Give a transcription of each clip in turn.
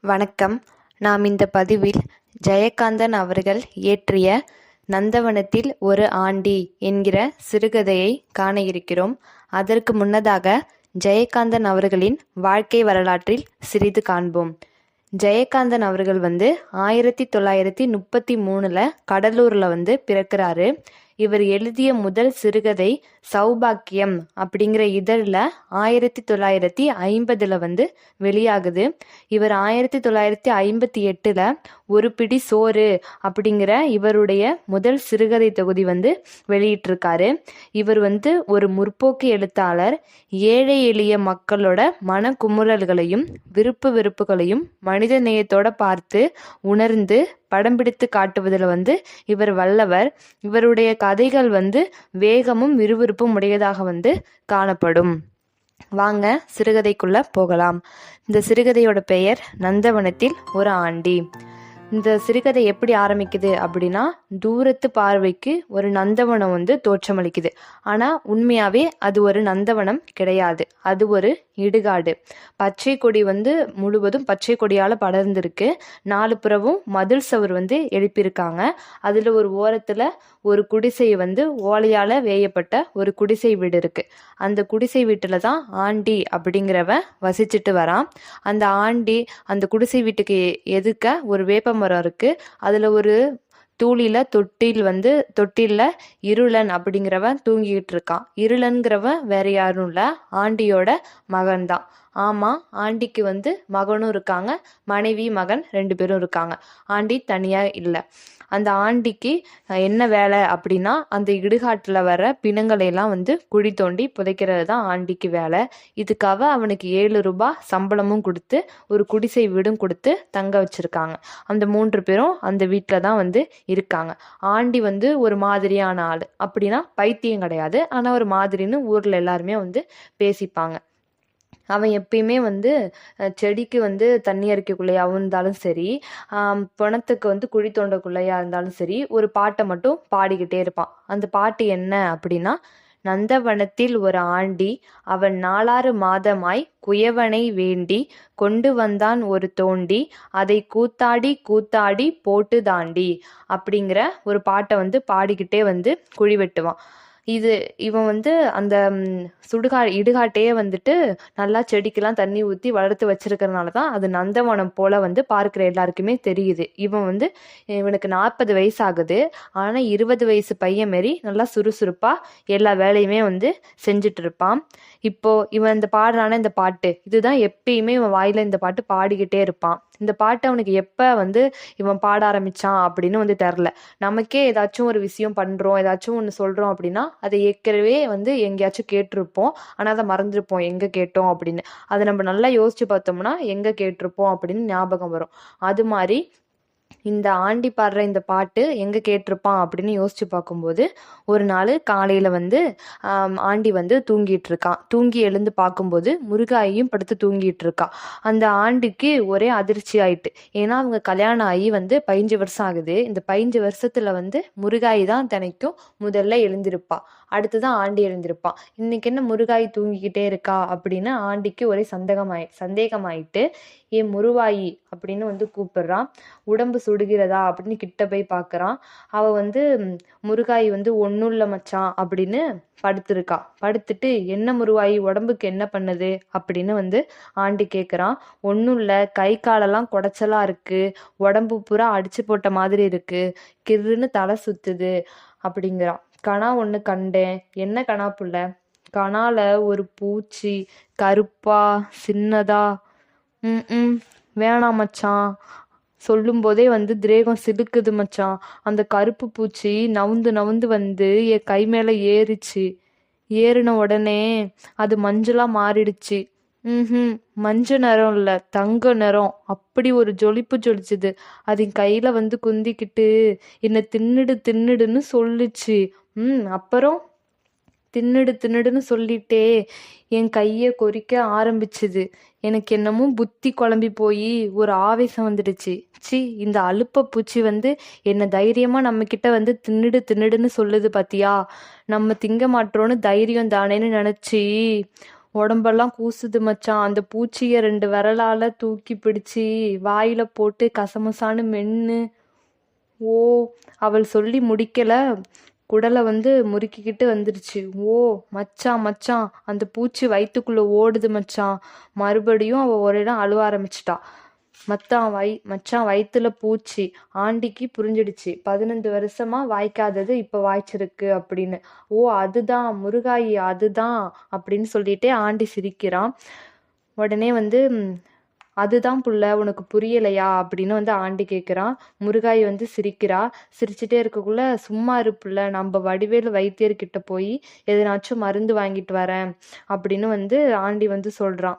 வணக்கம். நாம் இந்த பதிவில் ஜெயகாந்தன் அவர்கள் இயற்றிய நந்தவனத்தில் ஒரு ஆண்டி என்கிற சிறுகதையை காண இருக்கிறோம். அதற்கு முன்னதாக ஜெயகாந்தன் அவர்களின் வாழ்க்கை வரலாற்றில் சிறிது காண்போம். ஜெயகாந்தன் அவர்கள் வந்து ஆயிரத்தி தொள்ளாயிரத்தி முப்பத்தி மூணில் கடலூரில் வந்து பிறக்கிறாரு. இவர் எழுதிய முதல் சிறுகதை சௌபாக்கியம் அப்படிங்கிற இதழில் ஆயிரத்தி தொள்ளாயிரத்தி ஐம்பதில் வந்து வெளியாகுது. இவர் ஆயிரத்தி தொள்ளாயிரத்தி ஐம்பத்தி எட்டில் ஒரு பிடி சோறு அப்படிங்கிற இவருடைய முதல் சிறுகதை தொகுதி வந்து வெளியிட்டிருக்காரு. இவர் வந்து ஒரு முற்போக்கு எழுத்தாளர் ஏழை எளிய மக்களோட மன குமுறல்களையும் விருப்பு வெறுப்புகளையும் மனித நேயத்தோட பார்த்து உணர்ந்து படம் பிடித்து காட்டுவதில் வந்து இவர் வல்லவர். இவருடைய கதைகள் வந்து வேகமும் விறுவிறுப்பும் உடையதாக வந்து காணப்படும். வாங்க சிறுகதைக்குள்ள போகலாம். இந்த சிறுகதையோட பெயர் நந்தவனத்தில் ஒரு ஆண்டி. இந்த சிறுகதை எப்படி ஆரம்பிக்குது அப்படின்னா தூரத்து பார்வைக்கு ஒரு நந்தவனம் வந்து தோற்றமளிக்குது. ஆனால் உண்மையாகவே அது ஒரு நந்தவனம் கிடையாது. அது ஒரு இடுகாடு. பச்சை கொடி வந்து முழுவதும் பச்சை கொடியால் படர்ந்திருக்கு. நாலு புறவும் மதில் சவர் வந்து எழுப்பியிருக்காங்க. அதில் ஒரு ஓரத்தில் ஒரு குடிசை வந்து ஓலையால் வேயப்பட்ட ஒரு குடிசை வீடு இருக்கு. அந்த குடிசை வீட்டில் தான் ஆண்டி அப்படிங்கிறவன் வசிச்சுட்டு வரான். அந்த ஆண்டி அந்த குடிசை வீட்டுக்கு எதுக்க ஒரு வேப்ப மரம் இருக்கு. அதில் ஒரு தூளில தொட்டில் வந்து தொட்டில இருளன் அப்படிங்கிறவன் தூங்கிட்டு இருக்கான். இருளன்கிறவன் வேற யாரும் இல்லை. ஆண்டியோட மகன்தான். ஆமாம் ஆண்டிக்கு வந்து மகனும் இருக்காங்க. மனைவி மகன் ரெண்டு பேரும் இருக்காங்க. ஆண்டி தனியாக இல்லை. அந்த ஆண்டிக்கு என்ன வேலை அப்படின்னா அந்த இடுகாட்டில் வர பிணங்களை எல்லாம் வந்து குழி தோண்டி புதைக்கிறது தான் ஆண்டிக்கு வேலை. இதுக்காக அவனுக்கு ஏழு ரூபாய் சம்பளமும் கொடுத்து ஒரு குடிசை வீடும் கொடுத்து தங்க வச்சிருக்காங்க. அந்த மூன்று பேரும் அந்த வீட்டில் தான் வந்து இருக்காங்க. ஆண்டி வந்து ஒரு மாதிரியான ஆள். அப்படின்னா பைத்தியம் கிடையாது. ஆனால் ஒரு மாதிரின்னு ஊரில் எல்லாருமே வந்து பேசிப்பாங்க. அவன் எப்பயுமே வந்து செடிக்கு வந்து தண்ணி அரிக்கக்குள்ளையாகவும் இருந்தாலும் சரி பிணத்துக்கு வந்து குழி தோண்டக்குள்ளையாக இருந்தாலும் சரி ஒரு பாட்டை மட்டும் பாடிக்கிட்டே இருப்பான். அந்த பாட்டு என்ன அப்படின்னா நந்தவனத்தில் ஒரு ஆண்டி அவன் நாலாறு மாதமாய் குயவனை வேண்டி கொண்டு வந்தான் ஒரு தோண்டி அதை கூத்தாடி கூத்தாடி போட்டு தாண்டி அப்படிங்கிற ஒரு பாட்டை வந்து பாடிக்கிட்டே வந்து குழி வெட்டுவான். இது இவன் வந்து அந்த சுடுகா இடுகாட்டையே வந்துட்டு நல்லா செடிக்கெல்லாம் தண்ணி ஊற்றி வளர்த்து வச்சிருக்கிறனால தான் அது நந்தவனம் போல வந்து பார்க்குற எல்லாருக்குமே தெரியுது. இவன் வந்து இவனுக்கு நாற்பது வயசு ஆகுது ஆனால் இருபது வயசு பையன் மாரி நல்லா சுறுசுறுப்பாக எல்லா வேலையுமே வந்து செஞ்சுட்டு இருப்பான் இப்போ இவன் இந்த பாடுறான இந்த பாட்டு? இதுதான் எப்பயுமே இவன் வாயில இந்த பாட்டு பாடிக்கிட்டே இருப்பான். இந்த பாட்டு அவனுக்கு எப்போ வந்து இவன் பாட ஆரம்பிச்சான் அப்படின்னு வந்து தெரில நமக்கே ஏதாச்சும் ஒரு விஷயம் பண்ணுறோம் ஏதாச்சும் ஒன்று சொல்கிறோம் அப்படின்னா அதை ஏற்கனவே வந்து எங்கேயாச்சும் கேட்டிருப்போம். ஆனால் அதை மறந்துருப்போம். எங்கே கேட்டோம் அப்படின்னு. அதை நம்ம நல்லா யோசிச்சு பார்த்தோம்னா எங்கே கேட்டிருப்போம் அப்படின்னு ஞாபகம் வரும். அது மாதிரி இந்த ஆண்டி பாடுற இந்த பாட்டு எங்கே கேட்டிருப்பான் அப்படின்னு யோசிச்சு பார்க்கும்போது ஒரு நாள் காலையில் வந்து ஆண்டி வந்து தூங்கிட்டு இருக்கான் தூங்கி எழுந்து பார்க்கும்போது முருகாயும் படுத்து தூங்கிட்டு இருக்கான் அந்த ஆண்டிக்கு ஒரே அதிர்ச்சி ஆயிட்டு. ஏன்னா அவங்க கல்யாணம் ஆகி வந்து பதினஞ்சு வருஷம் ஆகுது. இந்த பதினஞ்சு வருஷத்துல வந்து முருகாயி தான் தினைக்கும் முதல்ல எழுந்திருப்பா. அடுத்துதான் ஆண்டி எழுந்திருப்பான். இன்னைக்கு என்ன முருகாய் தூங்கிக்கிட்டே இருக்கா? அப்படின்னு ஆண்டிக்கு ஒரே சந்தேகமாயி சந்தேகமாயிட்டு ஏன் முருவாயி அப்படின்னு வந்து கூப்பிடுறான். உடம்பு சுடுகிறதா? அப்படின்னு கிட்ட போய் பார்க்குறான் அவ வந்து முருகாய் வந்து ஒன்றும் இல்லை மச்சான் அப்படின்னு படுத்திருக்கா. படுத்துட்டு என்ன முருவாயி? உடம்புக்கு என்ன பண்ணுது? அப்படின்னு வந்து ஆண்டி கேட்குறான் ஒன்றும் இல்லை. கை காலெல்லாம் குடைச்சலாக இருக்குது உடம்பு பூரா அடிச்சு போட்ட மாதிரி இருக்குது கிறுன்னு தலை சுற்றுது அப்படிங்கிறான். கணா ஒன்று கண்டேன். என்ன கணா புள்ள? கணால ஒரு பூச்சி கருப்பா சின்னதா. ம் ம். வேணாம் மச்சான். சொல்லும்போதே வந்து திரேகம் சிலுக்குது மச்சான். அந்த கருப்பு பூச்சி நவுந்து நவுந்து வந்து என் கை மேலே ஏறிச்சு. ஏறின உடனே அது மஞ்சளாக மாறிடுச்சு. ம். மஞ்ச நிறம் இல்லை தங்க நிறம். அப்படி ஒரு ஜொலிப்பு ஜொலிச்சுது. அது என் கையில் வந்து குந்திக்கிட்டு என்னை தின்னுடு தின்னுடுன்னு சொல்லுச்சு. ம் அப்புறம் தின்னுடு தின்னுடுன்னு சொல்லிட்டே என் கையை கொறிக்க ஆரம்பிச்சுது. எனக்கு என்னமோ புத்தி குழம்பி போய் ஒரு ஆவேசம் வந்துடுச்சு. சி இந்த அலுப்ப பூச்சி வந்து என்ன தைரியமா நம்ம கிட்ட வந்து தின்னுடு தின்னுடுன்னு சொல்லுது பாத்தியா? நம்ம திங்க மாட்டோம்னு தைரியம் தானேன்னு நினைச்சி உடம்பெல்லாம் கூசுது மச்சான். அந்த பூச்சியை ரெண்டு விரலால தூக்கி பிடிச்சி வாயில போட்டு கசமுசான்னு மென்னு ஓ அவள் சொல்லி முடிக்கல. குடலை வந்து முறுக்கிக்கிட்டு வந்துருச்சு. ஓ மச்சான் மச்சான் அந்த பூச்சி வயிற்றுக்குள்ளே ஓடுது மச்சான் மறுபடியும் அவள் ஒரு இடம் அழுவ ஆரம்பிச்சிட்டா. மச்சான் வை மச்சான் வயிற்றுல பூச்சி ஆண்டிக்கு புரிஞ்சிடுச்சு. பதினஞ்சு வருஷமா வாய்க்காதது இப்போ வாய்ச்சிருக்கு அப்படின்னு. ஓ அதுதான் முருகாயி அதுதான் அப்படின்னு சொல்லிட்டே ஆண்டி சிரிக்கிறான். உடனே வந்து அதுதான் புள்ள உனக்கு புரியலையா? அப்படின்னு வந்து ஆண்டி கேட்குறான் முருகாய் வந்து சிரிக்கிறா. சிரிச்சுட்டே இருக்கக்குள்ள சும்மா இருப்புல நம்ம வடிவேலு வைத்தியர்கிட்ட போய் எதனாச்சும் மருந்து வாங்கிட்டு வரேன். அப்படின்னு வந்து ஆண்டி வந்து சொல்கிறான்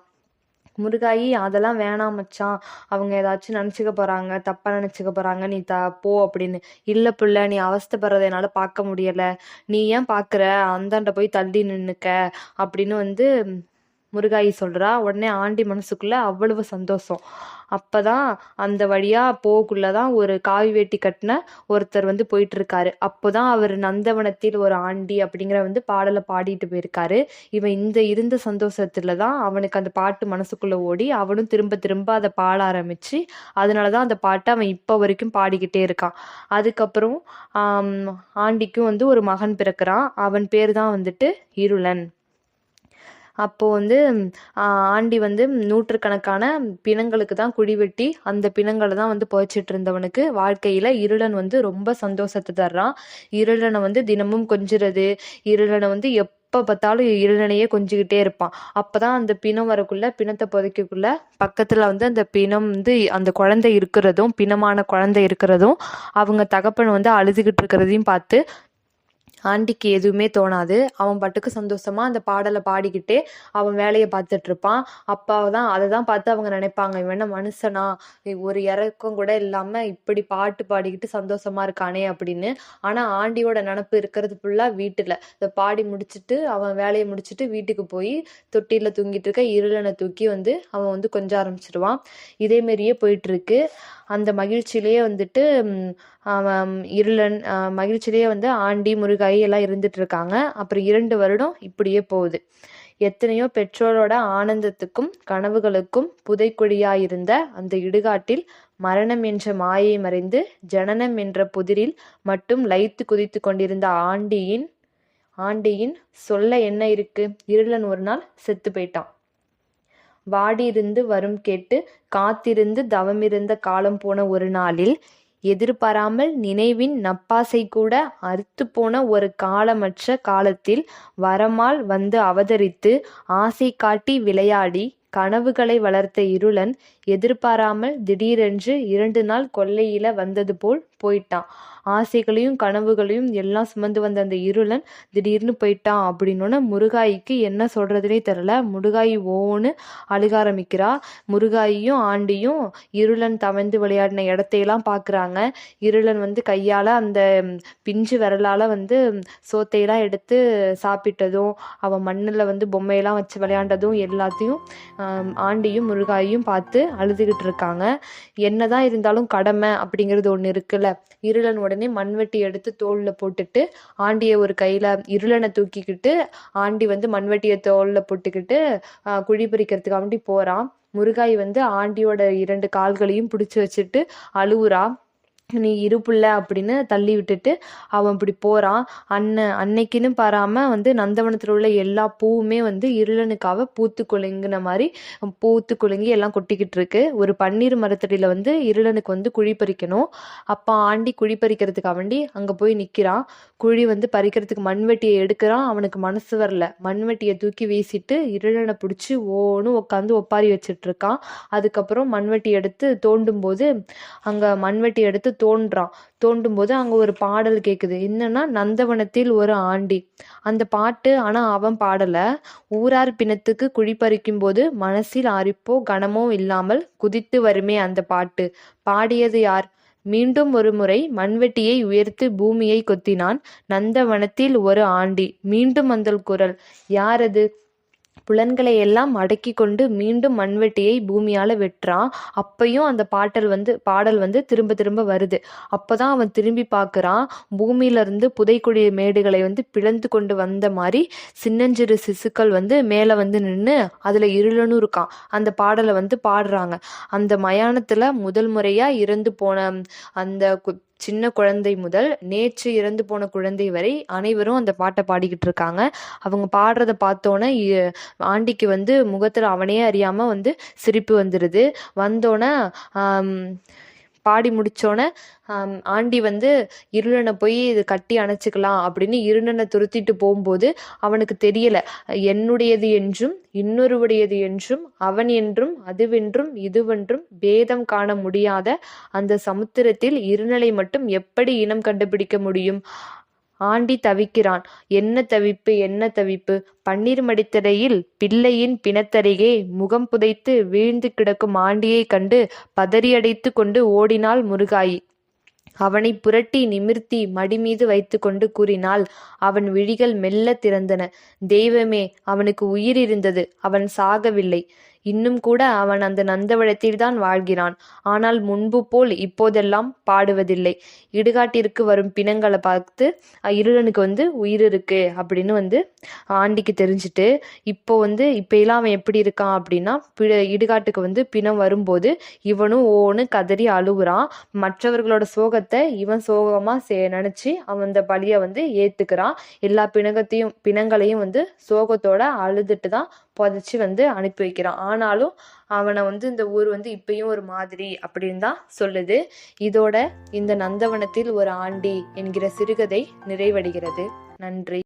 முருகாயி அதெல்லாம் வேணாம் மச்சான். அவங்க ஏதாச்சும் நினச்சிக்க போகிறாங்க தப்பாக நினச்சிக்க போகிறாங்க நீ த போ அப்படின்னு. இல்லை புள்ள நீ அவஸ்தைப்படுறத என்னால் பார்க்க முடியலை. நீ ஏன் பார்க்குற அந்தாண்ட போய் தள்ளி நின்றுக்க அப்படின்னு வந்து முருகாயி சொல்கிறா உடனே ஆண்டி மனசுக்குள்ளே அவ்வளவு சந்தோஷம். அப்போ தான் அந்த வழியாக போகக்குள்ளே தான் ஒரு காவி வேட்டி கட்டின ஒருத்தர் வந்து போயிட்டுருக்காரு. அப்போ தான் அவர் நந்தவனத்தில் ஒரு ஆண்டி அப்படிங்கிற வந்து பாடலை பாடிட்டு போயிருக்காரு. இவன் இந்த இருந்த சந்தோஷத்துல தான் அவனுக்கு அந்த பாட்டு மனசுக்குள்ளே ஓடி அவனும் திரும்ப திரும்ப அதை பாட ஆரம்பித்து அதனால தான் அந்த பாட்டை அவன் இப்போ வரைக்கும் பாடிக்கிட்டே இருக்கான். அதுக்கப்புறம் ஆண்டிக்கும் வந்து ஒரு மகன் பிறக்கிறான். அவன் பேர் தான் வந்துட்டு இருளன். அப்போது வந்து ஆண்டி வந்து நூற்றுக்கணக்கான பிணங்களுக்கு தான் குழி வெட்டி அந்த பிணங்களை தான் வந்து புதைச்சிட்டு இருந்தவனுக்கு வாழ்க்கையில் இருளன் வந்து ரொம்ப சந்தோஷத்தை தர்றான். இருளனை வந்து தினமும் கொஞ்சிறது இருளனை வந்து எப் எப்போ பார்த்தாலும் இருளனையே கொஞ்சிக்கிட்டே இருப்பான். அப்போ தான் அந்த பிணம் வரக்குள்ள பிணத்தை புதைக்கக்குள்ள பக்கத்தில் வந்து அந்த பிணம் வந்து அந்த குழந்தை இருக்கிறதும் பிணமான குழந்தை இருக்கிறதும் அவங்க தகப்பன் வந்து அழுதுகிட்டு இருக்கிறதையும் பார்த்து ஆண்டிக்கு எதுவுமே தோணாது. அவன் பாட்டுக்கு சந்தோஷமா அந்த பாடலை பாடிக்கிட்டே அவன் வேலையை பார்த்துட்டு இருப்பான் அப்பாவை தான் அதை தான் பார்த்து அவங்க நினைப்பாங்க. இவன் என்ன மனுஷனா? ஒரு இறக்கம் கூட இல்லாமல் இப்படி பாட்டு பாடிக்கிட்டு சந்தோஷமா இருக்கானே அப்படின்னு. ஆனால் ஆண்டியோட நினப்பு இருக்கிறது ஃபுல்லாக வீட்டில். இதை பாடி முடிச்சுட்டு அவன் வேலையை முடிச்சுட்டு வீட்டுக்கு போய் தொட்டியில் தூங்கிட்டு இருக்க இருளனை தூக்கி வந்து அவன் வந்து கொஞ்சம் ஆரம்பிச்சிடுவான் இதேமாரியே போயிட்டுருக்கு. அந்த மகிழ்ச்சியிலேயே வந்துட்டு இருளன் மகிழ்ச்சியிலேயே வந்து ஆண்டி முருகாயி எல்லாம் இருந்துட்டு இருக்காங்க அப்புறம் இரண்டு வருடம் இப்படியே போகுது. எத்தனையோ பெற்றோரோட ஆனந்தத்துக்கும் கனவுகளுக்கும் புதைக்குழியாயிருந்த அந்த இடுகாட்டில் மரணம் என்ற மாயை மறைந்து ஜனனம் என்ற புதிரில் மட்டும் லைத்து குதித்து கொண்டிருந்த ஆண்டியின் ஆண்டியின் சொல்ல என்ன இருக்கு? இருளன் ஒரு நாள் செத்து போயிட்டான். வாடியிருந்து வரும் கேட்டு காத்திருந்து தவமிருந்த காலம் போன ஒரு நாளில் எதிர்பாராமல் நினைவின் நப்பாசை கூட அறுத்துப்போன ஒரு காலமற்ற காலத்தில் வரமால் வந்து அவதரித்து ஆசை காட்டி விளையாடி கனவுகளை வளர்த்த இருளன் எதிர்பாராமல் திடீரென்று இரண்டு நாள் கொல்லையில வந்தது போல் போயிட்டான். ஆசைகளையும் கனவுகளையும் எல்லாம் சுமந்து வந்த அந்த இருளன் திடீர்னு போயிட்டான் அப்படின்னோடனே முருகாய்க்கு என்ன சொல்கிறதுனே தெரில முருகாயி ஓன்னு அழுக ஆரம்பிக்கிறா. முருகாயும் ஆண்டியும் இருளன் தவழ்ந்து விளையாடின இடத்தையெல்லாம் பார்க்குறாங்க இருளன் வந்து கையால் அந்த பிஞ்சு விரலால் வந்து சோத்தையெல்லாம் எடுத்து சாப்பிட்டதும் அவன் மண்ணில் வந்து பொம்மையெல்லாம் வச்சு விளையாண்டதும் எல்லாத்தையும் ஆண்டியும் முருகாயும் பார்த்து அழுதுகிட்டு இருக்காங்க. என்னதான் இருந்தாலும் கடமை அப்படிங்கிறது ஒன்று இருக்குல்ல. இருளன் உடனே உடனே மண்வெட்டி எடுத்து தோளில் போட்டுட்டு ஆண்டியை ஒரு கையில் இருளனை தூக்கிக்கிட்டு ஆண்டி வந்து மண்வெட்டியை தோளில் போட்டுக்கிட்டு குழி பறிக்கிறதுக்காண்டி போகிறான் முருகாய் வந்து ஆண்டியோட இரண்டு கால்களையும் பிடிச்சி வச்சுட்டு அழுவுறான் நீ இரு அப்படின்னு தள்ளி விட்டுட்டு அவன் இப்படி போகிறான் அண்ணன் அன்னைக்குன்னு பாராமல் வந்து நந்தவனத்தில் உள்ள எல்லா பூவுமே வந்து இருளனுக்காக பூத்து குலுங்கின மாதிரி பூத்து குலுங்கி எல்லாம் கொட்டிக்கிட்டு இருக்கு. ஒரு பன்னீர் மரத்தடியில் வந்து இருளனுக்கு வந்து குழி பறிக்கணும். அப்போ ஆண்டி குழி பறிக்கிறதுக்காக வேண்டி அங்கே போய் நிற்கிறான் குழி வந்து பறிக்கிறதுக்கு மண்வெட்டியை எடுக்கிறான். அவனுக்கு மனசு வரல. மண்வெட்டியை தூக்கி வீசிட்டு இருளனை பிடிச்சி ஓன்னு உட்காந்து ஒப்பாரி வச்சுட்டு இருக்கான். அதுக்கப்புறம் மண்வெட்டி எடுத்து தோண்டும் போது அங்கே மண்வெட்டி எடுத்து தோன்றான். தோண்டும் போது அங்கே ஒரு பாடல் கேட்குது என்னன்னா நந்தவனத்தில் ஒரு ஆண்டி. அந்த பாட்டு ஆனால் அவன் பாடலை. ஊரார் பிணத்துக்கு குழி பறிக்கும் போது மனசில் அரிப்போ கனமோ இல்லாமல் குதித்து வருமே அந்த பாட்டு. பாடியது யார்? மீண்டும் ஒரு முறை மண்வெட்டியை உயர்த்து பூமியை கொத்தினான். நந்தவனத்தில் ஒரு ஆண்டி. மீண்டும் அந்த குரல். யாரது புலன்களை எல்லாம் அடக்கி கொண்டு மீண்டும் மண்வெட்டியை பூமியால் வெட்டுறான். அப்பையும் அந்த பாட்டல் வந்து பாடல் வந்து திரும்ப திரும்ப வருது. அப்போ தான் அவன் திரும்பி பார்க்குறான். பூமியிலேருந்து புதைக்குடி மேடுகளை வந்து பிளந்து கொண்டு வந்த மாதிரி சின்னஞ்சிறு சிசுக்கள் வந்து மேலே வந்து நின்று அதில் இருளனும் இருக்கான். அந்த பாடலை வந்து பாடுறாங்க. அந்த மயானத்தில் முதல் முறையாக இறந்து போன அந்த கு- சின்ன குழந்தை முதல் நேற்று இறந்து போன குழந்தை வரை அனைவரும் அந்த பாட்டை பாடிக்கிட்டு இருக்காங்க. அவங்க பாடுறத பார்த்தோன்னே இ- ஆண்டிக்கு வந்து முகத்தில் அவனே அறியாமல் வந்து சிரிப்பு வந்துடுது வந்தோன்னே பாடி முடித்தோடனே ஆண்டி வந்து இருளனை போய் இது கட்டி அணைச்சிக்கலாம் அப்படின்னு இருளனை துருத்திட்டு போகும்போது அவனுக்கு தெரியல. என்னுடையது என்றும் இன்னொருவடையது என்றும் அவன் என்றும் அதுவென்றும் இதுவென்றும் பேதம் காண முடியாத அந்த சமுத்திரத்தில் இருநிலை மட்டும் எப்படி இனம் கண்டுபிடிக்க முடியும்? ஆண்டி தவிக்கிறான். என்ன தவிப்பு என்ன தவிப்பு? பன்னீர் மடித்தரையில் பிள்ளையின் பிணத்தருகே முகம் புதைத்து வீழ்ந்து கிடக்கும் ஆண்டியைக் கண்டு பதறியடைத்து கொண்டு ஓடினாள் முருகாயி. அவனை புரட்டி நிமிர்த்தி மடிமீது வைத்துக்கொண்டு கூறினாள் அவன் விழிகள் மெல்ல திறந்தன. தெய்வமே அவனுக்கு உயிர் இருந்தது. அவன் சாகவில்லை. இன்னும் கூட அவன் அந்த நந்தவனத்தில்தான் வாழ்கிறான். ஆனால் முன்பு போல் இப்போதெல்லாம் பாடுவதில்லை. இடுகாட்டிற்கு வரும் பிணங்களை பார்த்து இருளனுக்கு வந்து உயிர் இருக்கு அப்படின்னு வந்து ஆண்டிக்கு தெரிஞ்சுட்டு இப்போ வந்து இப்போலாம் அவன் எப்படி இருக்கான் அப்படின்னா இடுகாட்டுக்கு வந்து பிணம் வரும்போது இவனும் ஓன்னு கதறி அழுகுறான். மற்றவர்களோட சோகத்தை இவன் சோகமாக சே நினச்சி அவன் அந்த பழியை வந்து ஏற்றுக்கிறான் எல்லா பிணங்கத்தையும் பிணங்களையும் வந்து சோகத்தோட அழுதுட்டு தான் புதைச்சி வந்து அனுப்பி வைக்கிறான். ஆனாலும் அவனை வந்து இந்த ஊர் வந்து இப்பயும் ஒரு மாதிரி அப்படின்னு தான் சொல்லுது. இதோட இந்த நந்தவனத்தில் ஒரு ஆண்டி என்கிற சிறுகதை நிறைவடைகிறது. நன்றி.